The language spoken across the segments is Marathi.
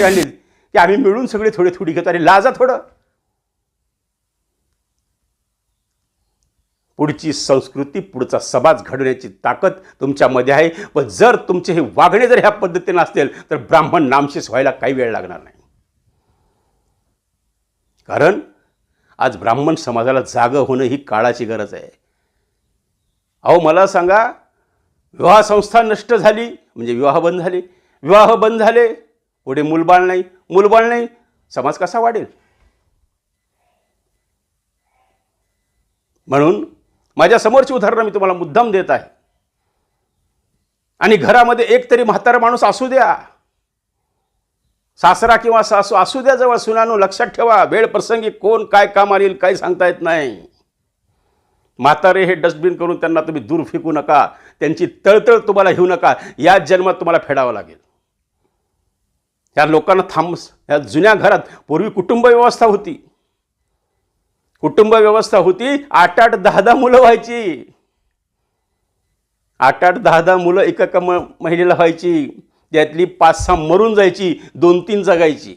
भाकरी आणली की आम्ही मिळून सगळे थोडी थोडी घेतो अरे लाजा थोडं. पुढची संस्कृती पुढचा समाज घडवण्याची ताकद तुमच्यामध्ये आहे. व जर तुमचे हे वागणे जर ह्या पद्धतीने असेल तर ब्राह्मण नामशेष व्हायला काही वेळ लागणार नाही. कारण आज ब्राह्मण समाजाला जागं होणं ही काळाची गरज आहे. अहो मला सांगा विवाह संस्था नष्ट झाली म्हणजे विवाह बंद झाले. विवाह बंद झाले पुढे मूलबाळ नाही मूलबाळ नाही. समाज कसा वाढेल? म्हणून माझ्या समोरची उदाहरणं मी तुम्हाला मुद्दाम देत आहे. आणि घरामध्ये एक तरी म्हातारा माणूस असू द्या. सासरा किंवा सासू असू द्या जवळ सुनानो लक्षात ठेवा. वेळ प्रसंगी कोण काय काम आणेल काही सांगता येत नाही. म्हातारे हे डस्टबिन करून त्यांना तुम्ही दूर फेकू नका. त्यांची तळतळ तुम्हाला घेऊ नका. याच जन्मात तुम्हाला फेडावं लागेल. ह्या लोकांना थांब ह्या जुन्या घरात पूर्वी कुटुंब व्यवस्था होती. कुटुंब व्यवस्था होती आठ आठ दहा दहा मुलं व्हायची. आठ आठ दहा दहा मुलं एका एका म महिलेला व्हायची. त्यातली पाच सहा मरून जायची दोन तीन जगायची.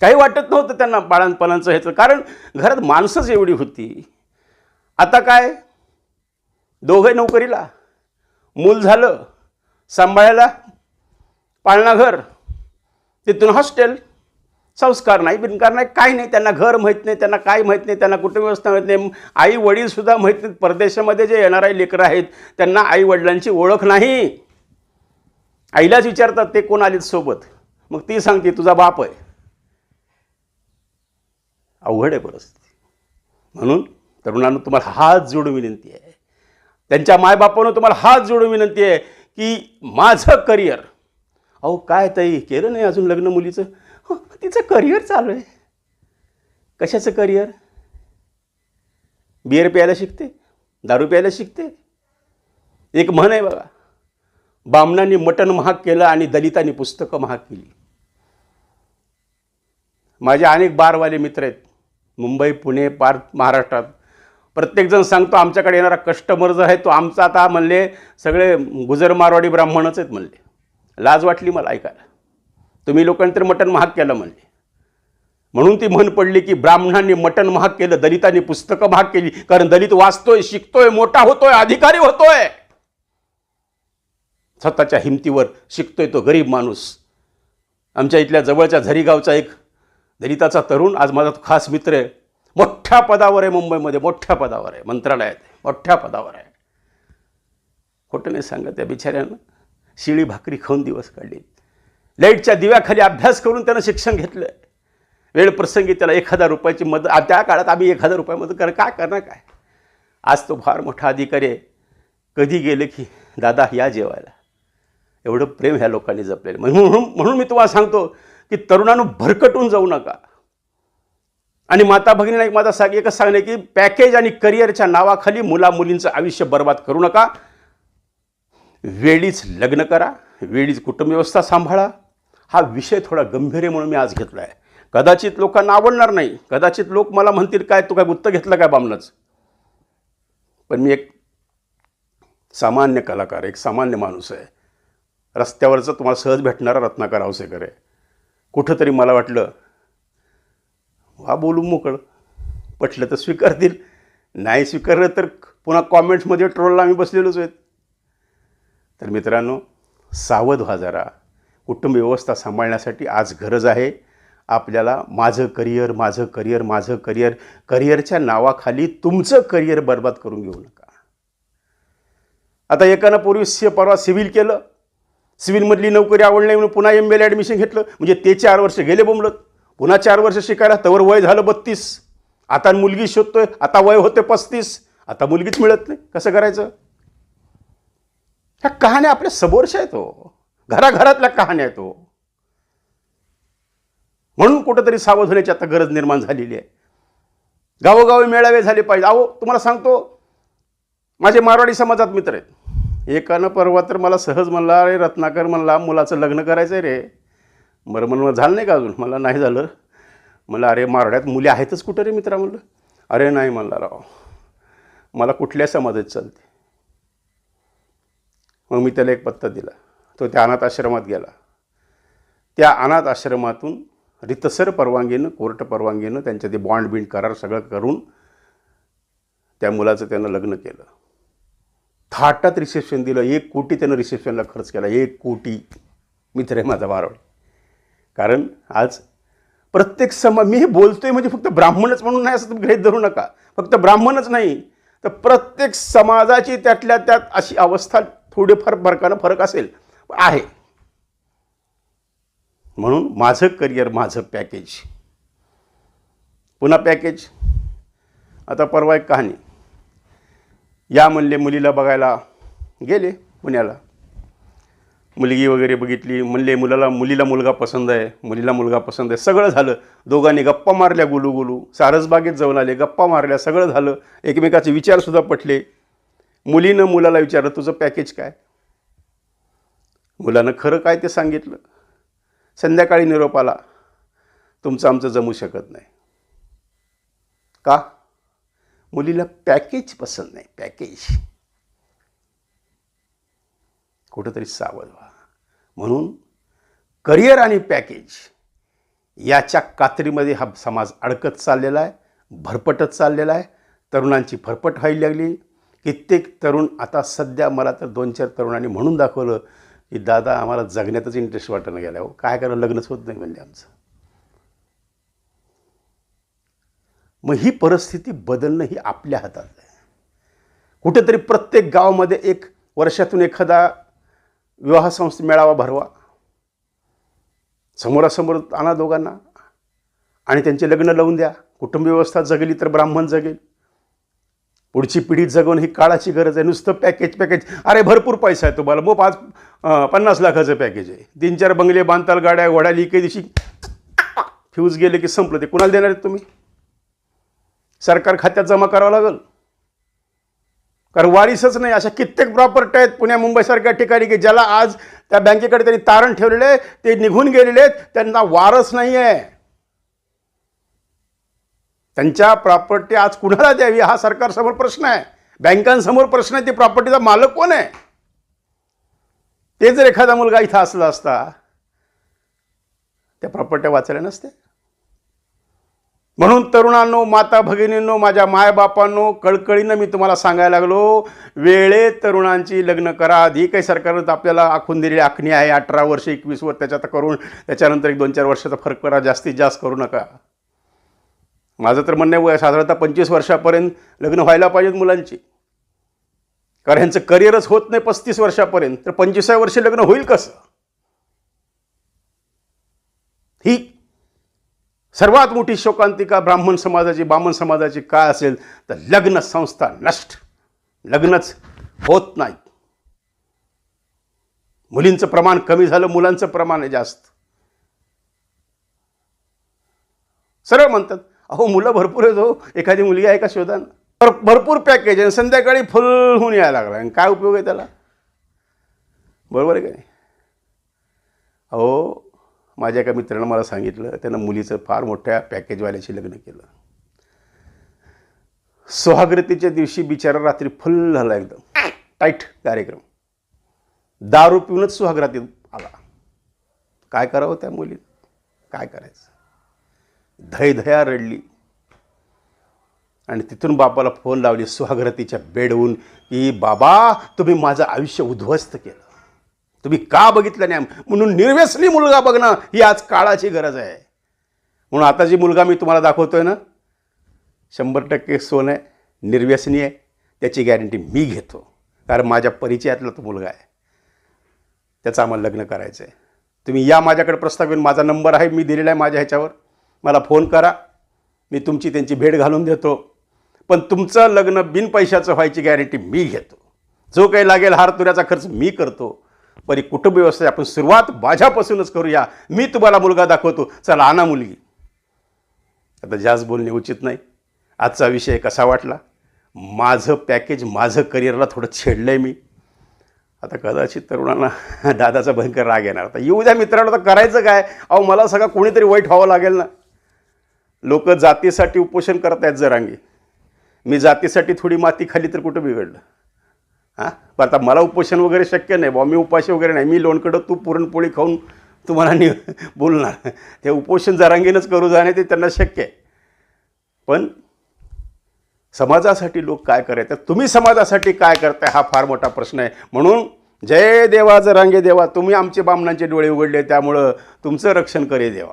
काही वाटत नव्हतं त्यांना बाळांपणांचं ह्याचं कारण घरात माणसंच एवढी होती. आता काय? दोघे नोकरीला. मूल झालं. सांभाळायला पाळणा घर तिथून हॉस्टेल संस्कार नाही बिनकार नाही काही नाही त्यांना घर माहीत नाही त्यांना काय माहीत नाही त्यांना कुटुंब व्यवस्था माहीत नाही. आई वडीलसुद्धा माहीत नाहीत परदेशामध्ये जे येणारे लेकरं आहेत त्यांना आई वडिलांची ओळख नाही. आईलाच विचारतात ते कोण आलेत सोबत? मग ती सांगते तुझा बाप आहे. अवघड आहे परिस्थिती. म्हणून तरुणांना तुम्हाला हात जोडून विनंती आहे. त्यांच्या मायबापानं तुम्हाला हात जोडून विनंती आहे. की माझं करिअर. अहो काय ताई केलं नाही अजून लग्न मुलीचं? हो तिचं करिअर चालू आहे. कशाचं करिअर? बिअर प्यायला शिकते दारू प्यायला शिकते. एक म्हण आहे बघा बामणांनी मटण महाग केलं आणि दलितांनी पुस्तकं महाग केली. माझे अनेक बारवाले मित्र आहेत मुंबई पुणे पार महाराष्ट्रात. प्रत्येकजण सांगतो आमच्याकडे येणारा कस्टमर जो आहे तो आमचा आता म्हणले सगळे गुजर मारवाडी ब्राह्मणच आहेत म्हणले. लाज वाटली मला ऐकायला. तुम्ही लोकांनी तर मटण महाग केलं म्हणले. म्हणून ती म्हण पडली की ब्राह्मणांनी मटण महाग केलं दलितांनी पुस्तकं महाग केली कारण दलित वाचतोय शिकतोय मोठा होतोय अधिकारी होतोय. स्वतःच्या हिमतीवर शिकतोय तो गरीब माणूस. आमच्या इथल्या जवळच्या झरीगावचा एक दलिताचा तरुण आज माझा खास मित्र आहे. मोठ्या पदावर आहे मुंबईमध्ये मोठ्या पदावर आहे मंत्रालयात मोठ्या पदावर आहे. खोटं नाही सांगत त्या बिचाऱ्यानं. शिळी भाकरी खाऊन दिवस काढले. लाईटच्या दिव्याखाली अभ्यास करून त्यानं शिक्षण घेतलं वेळ प्रसंगी त्याला एक हजार रुपयाची मदत त्या काळात आम्ही एक हजार रुपये मदत कर काय करणार काय? आज तो फार मोठा अधिकारी आहे. कधी गेले की दादा या जेवायला. एवढं प्रेम ह्या लोकांनी जपलेलं म्हणून म्हणून म्हणून मी तुम्हाला सांगतो की तरुणांनो भरकटून जाऊ नका. आणि माता भगिनीला एक माझा सांग एकच सांगणे की पॅकेज आणि करिअरच्या नावाखाली मुला मुलींचं आयुष्य बर्बाद करू नका. वेळीच लग्न करा वेळीच कुटुंबव्यवस्था सांभाळा. हा विषय थोडा गंभीर आहे म्हणून मी आज घेतला आहे कदाचित लोकांना आवडणार नाही. कदाचित लोक मला म्हणतील काय तू काय गुत्त घेतलं काय बामणच पण मी एक सामान्य कलाकार एक सामान्य माणूस आहे. रस्त्यावरचं तुम्हाला सहज भेटणारा रत्नाकर आवसेकर आहे. कुठंतरी मला वाटलं हा बोलू मोकळं. पटलं तर स्वीकारतील नाही स्वीकारलं तर पुन्हा कॉमेंट्समध्ये ट्रोलला आम्ही बसलेलोच आहेत. तर मित्रांनो सावध व्हा जरा. कुटुंब व्यवस्था सांभाळण्यासाठी आज गरज आहे. आपल्याला माझं करिअर माझं करिअर माझं करिअर करिअरच्या नावाखाली तुमचं करिअर बर्बाद करून घेऊ नका. आता एकानं पूर्वी सी परवा सिव्हिल केलं. सिव्हिलमधली नोकरी आवडली नाही म्हणून पुन्हा एम बीला ॲडमिशन घेतलं. म्हणजे ते चार वर्ष गेले बोंबलत. पुन्हा चार वर्ष शिकायला तवर वय झालं बत्तीस. आता मुलगी शोधतोय आता वय होते पस्तीस. आता मुलगीच मिळत नाही. कसं करायचं? ह्या कहाण्या आपल्या समोरच्या आहेत हो. घराघरातल्या कहाण्या आहेत हो. म्हणून कुठंतरी सावध होण्याची आता गरज निर्माण झालेली आहे. गावोगावी मेळावे झाले पाहिजे. अहो तुम्हाला सांगतो माझे मारवाडी समाजात मित्र आहेत. एकानं परवा तर मला सहज म्हणला अरे रत्नाकर म्हणला मुलाचं लग्न करायचं आहे रे. बरं म्हणून झालं नाही का अजून? मला नाही झालं. मला अरे मारड्यात मुली आहेतच कुठं रे मित्रा? म्हणलं अरे नाही. म्हणला राव मला कुठल्या समाजात चालते? मग मी त्याला एक पत्ता दिला. तो त्या अनाथ आश्रमात गेला. त्या अनाथ आश्रमातून रितसर परवानगीनं कोर्ट परवानगीनं त्यांच्या ते बॉन्ड बिंड करार सगळं करून त्या मुलाचं त्यानं लग्न केलं. थाटात रिसेप्शन दिलं. एक कोटी त्यानं रिसेप्शनला खर्च केला. एक कोटी. मित्र आहे माझा बारवड कारण आज प्रत्येक समा मी हे बोलतोय म्हणजे फक्त ब्राह्मणच म्हणून नाही असं तुम्ही गृहीत धरू नका. फक्त ब्राह्मणच नाही. तर प्रत्येक समाजाची त्यातल्या त्यात अशी अवस्था थोडेफार फरकानं फरक असेल आहे. म्हणून माझं करिअर माझं पॅकेज. पुन्हा पॅकेज. आता परवा एक कहाणी. या म्हणले मुलीला बघायला गेले पुण्याला. मुलगी वगैरे बघितली म्हणले मुलाला मुलीला मुलगा पसंद आहे मुलीला मुलगा पसंद आहे सगळं झालं. दोघांनी गप्पा मारल्या गुलू सारसबागेत जाऊन आले गप्पा मारल्या सगळं झालं. एकमेकाचे विचारसुद्धा पटले. मुलीनं मुलाला विचारलं तुझं पॅकेज काय? मुलानं खरं काय ते सांगितलं? संध्याकाळी निरोप आला. तुमचं आमचं जमू शकत नाही. का? मुलीला पॅकेज पसंत नाही पॅकेज. कुठंतरी सावध व्हा. म्हणून करिअर आणि पॅकेज याच्या कात्रीमध्ये हा समाज अडकत चाललेला आहे भरपटत चाललेला आहे. तरुणांची भरपट व्हायला लागली. कित्येक तरुण आता सध्या मला तर दोन चार तरुणांनी म्हणून दाखवलं की दादा आम्हाला जगण्यातच इंटरेस्ट वाटणं गेला हो. काय करा लग्नच होत नाही म्हणजे आमचं. मग ही परिस्थिती बदलणं ही आपल्या हातात आहे. कुठेतरी प्रत्येक गावामध्ये एक वर्षातून एखादा विवाह संस्थे मेळावा भरवा. समोरासमोर आणा दोघांना. आणि त्यांचे लग्न लावून द्या. कुटुंब व्यवस्था जगली तर ब्राह्मण जगेल. पुढची पिढी जगवणं ही काळाची गरज आहे. नुसतं पॅकेज पॅकेज अरे भरपूर पैसा आहे तुम्हाला. मग पाच पन्नास लाखाचं पॅकेज आहे. तीन चार बंगले बांधताल गाड्या घोड्याली एके दिवशी फ्यूज गेले की संपलं. ते कुणाला देणार आहेत तुम्ही? सरकार खात्यात जमा करावं लागेल. कारण वारीसच नाही अशा कित्येक प्रॉपर्टी आहेत पुण्या मुंबईसारख्या ठिकाणी की ज्याला आज त्या बँकेकडे त्यांनी तारण ठेवलेले आहे, ते निघून गेलेले आहेत त्यांना वारस नाही आहे त्यांच्या प्रॉपर्टी आज कुणाला द्यावी हा सरकारसमोर प्रश्न आहे. बँकांसमोर प्रश्न आहे ती प्रॉपर्टीचा मालक कोण आहे? ते जर एखादा मुलगा इथं असला असता त्या प्रॉपर्ट्या वाचल्या नसते म्हणून तरुणांनो माता भगिनींनो माझ्या मायबापांनो कळकळीनं मी तुम्हाला सांगायला लागलो वेळेत तरुणांची लग्न करा. आधी काही सरकारनं आपल्याला आखून दिलेली आखणी आहे अठरा वर्ष एकवीस वर्ष त्याच्यात करून त्याच्यानंतर एक दोन चार वर्षाचा फरक करा जास्तीत जास्त करू नका. माझं तर म्हणणं आहे वय साधारणतः पंचवीस वर्षापर्यंत लग्न व्हायला पाहिजेत मुलांची. कारण ह्यांचं करिअरच होत नाही पस्तीस वर्षापर्यंत तर पंचवीसाव्या वर्षी लग्न होईल कसं? ही सर्वात मोठी शोकांतिका ब्राह्मण समाजाची बामण समाजाची काय असेल तर लग्न संस्था नष्ट. लग्नच होत नाही मुलींचं प्रमाण कमी झालं मुलांचं प्रमाण आहे जास्त. सरळ म्हणतात अहो मुलं भरपूर आहेत हो. एखादी मुलगी आहे का शोधान? तर भरपूर पॅकेज आहे. संध्याकाळी फुल होऊन यायला लागला. आणि काय उपयोग आहे त्याला? बरोबर आहे का नाही? माझ्या एका मित्रानं मला सांगितलं त्यानं मुलीचं फार मोठ्या पॅकेजवाल्याशी लग्न केलं. सुहाग्रतेच्या दिवशी बिचारा रात्री फुल झाला एकदम. टाईट कार्यक्रम. दारू पिऊनच सुहाग्रातीत आला. काय करावं त्या मुलीत काय करायचं? धयधया रडली. आणि तिथून बापाला फोन लावली सुहाग्रतीच्या बेडवून की बाबा तुम्ही माझं आयुष्य उद्ध्वस्त केलं. तुम्ही का बघितलं नाही? म्हणून निर्व्यसनी मुलगा बघणं ही आज काळाची गरज आहे. म्हणून आता जी मुलगा मी तुम्हाला दाखवतोय ना शंभर टक्के सोनं आहे निर्व्यसनी आहे त्याची गॅरंटी मी घेतो. कारण माझ्या परिचयातला तो मुलगा आहे. त्याचं आम्हाला लग्न करायचं आहे. तुम्ही या माझ्याकडे प्रस्ताव घेऊन माझा नंबर आहे मी दिलेला आहे माझ्या ह्याच्यावर. मला फोन करा. मी तुमची त्यांची भेट घालून देतो. पण तुमचं लग्न बिन पैशाचं व्हायची गॅरंटी मी घेतो. जो काही लागेल हार तुऱ्याचा खर्च मी करतो. परी कुटुंब व्यवस्था आपण सुरुवात माझ्यापासूनच करूया मी तुम्हाला मुलगा दाखवतो चला आणा मुलगी आता जास्त बोलणे उचित नाही आजचा विषय कसा वाटला माझं पॅकेज माझं करिअरला थोडं छेडलं आहे मी आता कदाचित तरुणांना दादाचा भयंकर राग येणार आता येऊ द्या मित्रांनो तर करायचं काय अहो मला सगळं कोणीतरी वाईट व्हावं लागेल ना लोक जातीसाठी उपोषण करत आहेत जरांगी मी जातीसाठी थोडी माती खाली तर कुठं बिघडलं हां? बरं आता मला उपोषण वगैरे शक्य नाही बा मी उपाशी वगैरे नाही. मी लोणकडं तू पुरणपोळी खाऊन तुम्हाला नि बोलणार. ते उपोषण जरांगीनच करू जाणे ते त्यांना शक्य आहे. पण समाजासाठी लोक काय करायचे? तुम्ही समाजासाठी काय करताय हा फार मोठा प्रश्न आहे. म्हणून जय देवा जरांगे देवा. तुम्ही आमचे बामणांचे डोळे उघडले त्यामुळं तुमचं रक्षण करे देवा.